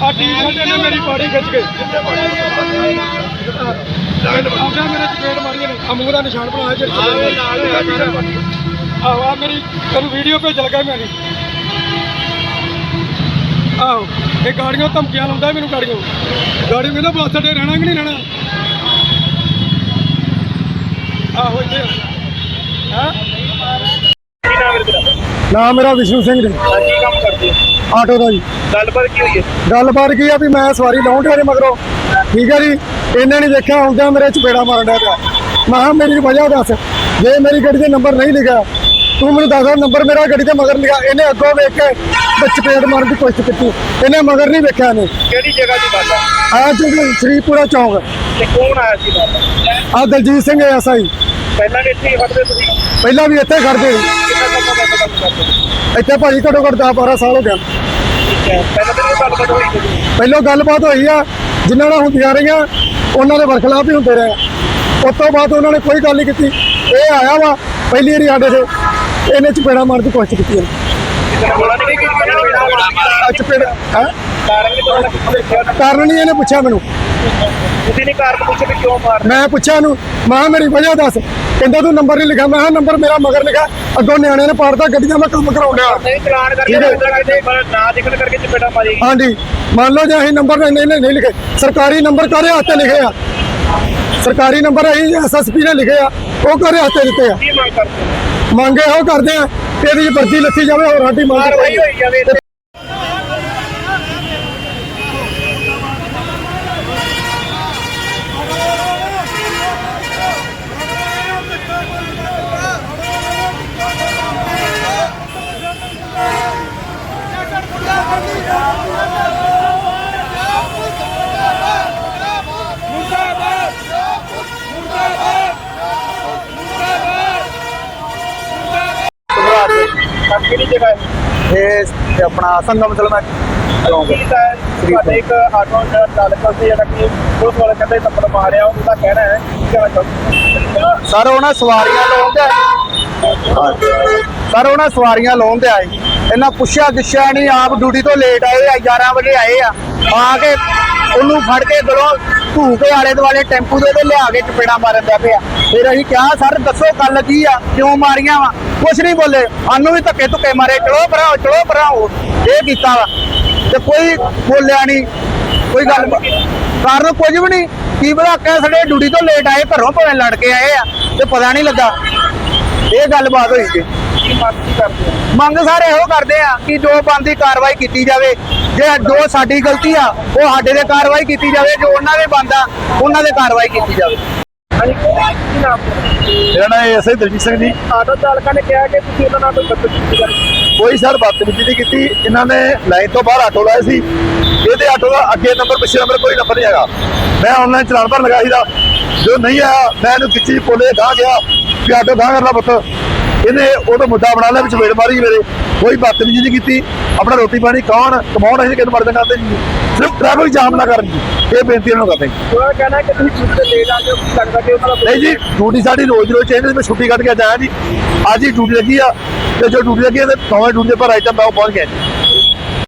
ਆ ਟੀ-ਸ਼ਰਟ ਇਹਨੇ ਮੇਰੀ ਪਾੜੀ ਖਿੱਚ ਕੇ ਆਉਂਦਾ ਮੇਰੇ ਚਪੇੜ ਮਾਰੀਏ ਨੇ ਆ। ਦਾ ਨਿਸ਼ਾਨ ਬਣਾਇਆ ਜਿਹੜੇ ਆਹੋ ਆ ਮੇਰੀ ਤੈਨੂੰ ਵੀਡੀਓ ਭੇਜ ਲਗਾ ਮੈਂ ਆਹੋ ਇਹ ਗਾੜੀਆਂ ਧਮਕੀਆਂ ਲਾਉਂਦਾ ਮੈਨੂੰ ਗਾੜੀਆਂ ਗਾੜੀ ਕਹਿੰਦਾ ਬੱਸ ਅੱਡੇ ਰਹਿਣਾ ਕਿ ਨਹੀਂ ਰਹਿਣਾ ਆਹੋ ਇੱਥੇ ਹਾਂ? ਨਾਮ ਹੈ ਤੇਰਾ? ਨਾਮ ਮੇਰਾ ਵਿਸ਼ਨੂੰ ਸਿੰਘ ਜੀ। ਕੀ ਕੰਮ ਕਰਦੇ ਹੋ? ਆਟੋ ਦਾ ਜੀ। ਗੱਲਬਾਤ ਕੀ ਹੋਈ ਹੈ? ਗੱਲਬਾਤ ਕੀ ਆ ਵੀ ਮੈਂ ਸਵਾਰੀ ਲਾਉਣ ਦੇ ਮਗਰੋਂ। ਠੀਕ ਹੈ ਜੀ? ਇਹਨੇ ਨਹੀਂ ਦੇਖਿਆ ਆਉਂਦਿਆਂ ਮੇਰੇ ਚਪੇੜਾ ਮਾਰਨ ਡਿਆ ਪਿਆ। ਮੈਂ ਕਿਹਾ ਮੇਰੀ ਵਜ੍ਹਾ ਦੱਸ। ਜੇ ਮੇਰੀ ਗੱਡੀ ਦੇ ਨੰਬਰ ਨਹੀਂ ਲਿਖਿਆ ਤੂੰ ਮੈਨੂੰ ਦੱਸ ਨੰਬਰ ਮੇਰਾ ਗੱਡੀ ਤੇ ਮਗਰ ਲਿਖਿਆ। ਇਹਨੇ ਅੱਗੋਂ ਵੇਖ ਕੇ ਤੇ ਚਪੇੜ ਮਾਰਨ ਦੀ ਕੋਸ਼ਿਸ਼ ਕੀਤੀ। ਇਹਨੇ ਮਗਰ ਨਹੀਂ ਵੇਖਿਆ ਇਹਨੇ। ਕਿਹੜੀ ਜਗ੍ਹਾ ਦੀ ਗੱਲ ਹੈ ਆ ਜੀ ਸ਼੍ਰੀਪੁਰਾ ਚੌਂਕ। ਤੇ ਕੌਣ ਆਇਆ ਸੀ ਨਾਲ? ਆ ਦਲਜੀਤ ਸਿੰਘ ਐਸਆਈ ਪਹਿਲਾਂ ਵੀ ਇੱਥੇ ਹੀ ਖੜਦੇ ਤੁਸੀਂ? ਪਹਿਲਾਂ ਵੀ ਇੱਥੇ ਖੜਦੇ ਸੀ। ਕਿੰਨਾ ਸਮਾਂ ਦਾ ਕੰਮ ਕਰਦੇ ਹੋ? ਇੱਥੇ ਭਾਜੀ ਘੱਟੋ ਘੱਟ 10 12 ਸਾਲ ਹੋ ਗਿਆ ਠੀਕ ਹੈ। ਪਹਿਲਾਂ ਗੱਲਬਾਤ ਹੋਈ ਸੀ? ਪਹਿਲੋਂ ਗੱਲਬਾਤ ਹੋਈ ਆ ਜਿਨ੍ਹਾਂ ਨਾਲ ਹੁੰਦੀਆਂ ਰਹੀਆਂ ਉਹਨਾਂ ਦੇ ਵਰਖਲਾਫ ਹੀ ਹੁੰਦੇ ਰਹੇ। ਉਸ ਤੋਂ ਬਾਅਦ ਉਹਨਾਂ ਨੇ ਕੋਈ ਗੱਲ ਨਹੀਂ ਕੀਤੀ। ਇਹ ਆਇਆ ਵਾ ਪਹਿਲੀ ਵਾਰੀ ਸਾਡੇ ਤੇ। ਇਹਨੇ ਚਪੇੜਾ ਮਾਰਨ ਦੀ ਕੋਸ਼ਿਸ਼ ਕੀਤੀ ਚਪੇੜ। ਕਾਰਨ ਨਹੀਂ ਇਹਨੇ ਪੁੱਛਿਆ ਮੈਨੂੰ। ਤੁਸੀਂ ਨਹੀਂ ਕਾਰਨ ਪੁੱਛੇ ਵੀ ਕਿਉਂ ਮਾਰ ਮੈਂ ਪੁੱਛਿਆ ਇਹਨੂੰ ਮੈਂ ਮੇਰੀ ਵਜ੍ਹਾ ਦੱਸ। ਕਹਿੰਦਾ ਤੂੰ ਨੰਬਰ ਨਹੀਂ ਲਿਖਿਆ ਮੈਂ ਕਿਹਾ ਨੰਬਰ ਮੇਰਾ ਮਗਰ ਲਿਖਿਆ। ਅੱਗੋਂ ਨਿਆਣਿਆਂ ਨੇ ਪਾੜਦਾ ਗੱਡੀਆਂ ਮੈਂ ਕੰਮ ਕਰਾਉਣ ਡਿਆ। ਨਹੀਂ ਚਲਾਨ ਕਰਕੇ। ਲੱਗਦਾ ਪਰ ਨਾ ਦਿਖਣ ਕਰਕੇ ਚਪੇੜਾ ਮਾਰੀ। ਹਾਂਜੀ। ਮੰਨ ਲਓ ਜੇ ਅਸੀਂ ਨੰਬਰ ਨਹੀਂ ਨਹੀਂ ਨਹੀਂ ਲਿਖੇ। ਸਰਕਾਰੀ ਨੰਬਰ ਕਾਰੇ ਹੱਥੇ ਲਿਖੇ ਆ? ਸਰਕਾਰੀ ਨੰਬਰ ਅਸੀਂ ਐਸਐਸਪੀ ਨੇ ਲਿਖੇ ਆ। ਉਹ ਕਾਰੇ ਹੱਥੇ ਦਿੱਤੇ ਆ? ਕੀ ਮੰਗ ਕਰਦੇ? ਮੰਗੇ ਉਹ ਕਰਦੇ ਆ ਇਹਦੀ ਵਰਦੀ ਲੱਥੀ ਜਾਵੇ ਹੋਰ ਸਾਡੀ ਮੰਗ ਹੋਈ ਜਾਵੇ ਇੱਥੇ। ਕਿਹੜੀ ਜਗ੍ਹਾ ਹੈ ਇਹ ਆਪਣਾ ਸੰਗਮ ਚਲਣਾ ਕੀ ਤਾਂ ਸਾਡੇ ਇੱਕ ਆਟੋ ਦਾ ਚਾਲਕ ਸੀ ਜਿਹੜਾ ਕਿ ਪੁਲਿਸ ਵਾਲੇ ਕਹਿੰਦੇ ਥੱਪੜ ਮਾਰਿਆ ਉਹਦਾ ਕਹਿਣਾ ਹੈ ਕਿ ਕਹਿਣਾ ਚਾਹੁੰਦੇ ਸਰ ਉਹਨਾਂ ਸਵਾਰੀਆਂ ਲਾਉਣ ਤੇ ਸਰ ਉਹਨਾਂ ਸਵਾਰੀਆਂ ਲਾਉਣ ਤੇ ਆਏ। ਇਹਨਾਂ ਪੁੱਛਿਆ ਗਿੱਛਿਆ ਨਹੀਂ ਆਪ ਡਿਊਟੀ ਤੋਂ ਲੇਟ ਆਏ ਆ 11 ਵਜੇ ਆਏ ਆ। ਆ ਕੇ ਉਹਨੂੰ ਫੜ ਕੇ ਗਲੋਂ ਧੂ ਕੇ ਆਲੇ ਦੁਆਲੇ ਟੈਂਪੂ ਦੇ ਤੇ ਲਿਆ ਕੇ ਚਪੇੜਾ ਮਾਰਨ ਦਾ ਪਿਆ। ਫਿਰ ਅਸੀਂ ਕਿਹਾ, ਸਰ, ਦੱਸੋ ਗੱਲ ਕੀ ਆ? ਕਿਉਂ ਮਾਰੀਆਂ ਵਾ? ਕੁਛ ਨਹੀਂ ਬੋਲੇ। ਸਾਨੂੰ ਵੀ ਧੱਕੇ ਧੁੱਕੇ ਮਾਰੇ। ਚਲੋ ਭਰਾਓ ਚਲੋ ਭਰਾਓ। ਇਹ ਕੀਤਾ ਵਾ। ਤੇ ਕੋਈ ਬੋਲਿਆ ਨਹੀਂ। ਕੋਈ ਗੱਲ ਕਾਰਨ ਕੁਝ ਵੀ ਨਹੀਂ। ਕੀ ਪਤਾ ਕਹਿ ਸਾਡੇ ਡਿਊਟੀ ਤੋਂ ਲੇਟ ਆਏ, ਘਰੋਂ ਭਾਵੇਂ ਲੜ ਕੇ ਆਏ ਆ, ਤੇ ਪਤਾ ਨਹੀਂ ਲੱਗਾ। ਇਹ ਗੱਲਬਾਤ ਹੋਈ ਸੀ। ਕੀ ਮੰਗ ਕੀ ਕਰਦੇ ਹੋ? ਮੰਗ ਸਾਰੇ ਇਹੋ ਕਰਦੇ ਆ ਕਿ ਜੋ ਬੰਦੀ ਕਾਰਵਾਈ ਕੀਤੀ ਜਾਵੇ ਜੇ ਜੋ ਸਾਡੀ ਗਲਤੀ ਆ ਉਹ ਸਾਡੇ ਤੇ ਕਾਰਵਾਈ ਕੀਤੀ ਜਾਵੇ ਜੋ ਉਹਨਾਂ ਦੇ ਬੰਦਾ ਉਹਨਾਂ ਦੇ ਕਾਰਵਾਈ ਕੀਤੀ ਜਾਵੇ। ਹਾਂਜੀ ਕੀ ਨਾਮ? ਮੇਰਾ ਨਾਮ ਐਸਆਈ ਦਲਜੀਤ ਸਿੰਘ ਜੀ। ਆਟੋ ਚਾਲਕਾਂ ਨੇ ਕਿਹਾ ਕਿ ਤੁਸੀਂ ਉਹਨਾਂ ਨਾਲ ਕੋਈ ਬਦਤਮੀਜ਼ੀ ਕੀਤੀ। ਕੋਈ ਸਰ ਬਦਤਮੀਜ਼ੀ ਨਹੀਂ ਕੀਤੀ। ਇਹਨਾਂ ਨੇ ਲਾਈਨ ਤੋਂ ਬਾਹਰ ਆਟੋ ਲਾਇਆ ਸੀ ਇਹਦੇ ਆਟੋ ਦਾ ਅੱਗੇ ਨੰਬਰ ਪਿੱਛੇ ਨੰਬਰ ਕੋਈ ਨੰਬਰ ਨਹੀਂ ਹੈਗਾ। ਮੈਂ ਆਨਲਾਈਨ ਚਲਾਨ ਭਰਨ ਲਗਾ ਸੀਦਾ ਜੋ ਨਹੀਂ ਆਇਆ ਮੈਂ ਇਹਨੂੰ ਖਿੱਚੀ ਪੋਲੇ ਗਾਹ ਗਿਆ ਵੀ ਆਟੋ ਗਾਹ ਕਰ ਲਾ ਪੁੱਤ। ਇਹਨੇ ਉਹਦਾ ਮੁੱਦਾ ਬਣਾ ਲਿਆ ਵਿੱਚ ਵੇੜ ਮਾਰੀ ਮੇਰੇ। ਕੋਈ ਬਦਤਮੀਜ਼ੀ ਨਹੀਂ ਕੀਤੀ। ਆਪਣਾ ਰੋਟੀ ਪਾਣੀ ਖਾਣ ਕਮਾਉਣ ਅਸੀਂ ਕਿਹਨੂੰ ਮਰਦੇ ਕਰਦੇ ਜੀ ਸਿਰਫ ਟ੍ਰੈਫਿਕ ਜਾਮ ਨਾ ਕਰਨ ਜੀ। ਇਹ ਬੇਨਤੀ ਇਹਨਾਂ ਨੂੰ ਕਰਦੇ ਜੀ ਉਹਨਾਂ ਕਹਿਣਾ ਕਿ ਤੁਸੀਂ ਤੇ ਲੇਟ ਆ ਜਾਓ ਲੱਗਦਾ ਕਿ ਉਹਨਾਂ ਦਾ ਨਹੀਂ ਜੀ ਡਿਊਟੀ ਸਾਡੀ ਰੋਜ਼ ਰੋਜ਼ ਚੇਂਜ ਮੈਂ ਛੁੱਟੀ ਕੱਢ ਕੇ ਜਾਇਆ ਜੀ। ਅੱਜ ਹੀ ਡਿਊਟੀ ਲੱਗੀ ਆ। ਤੇ ਜੋ ਡਿਊਟੀ ਲੱਗੀ ਆ ਤੇ ਨੌਵੇਂ ਡਿਊਟੀ ਪਰ ਆਈਟਮ ਮੈਂ ਉਹ ਪਹੁੰਚ ਗਿਆ ਜੀ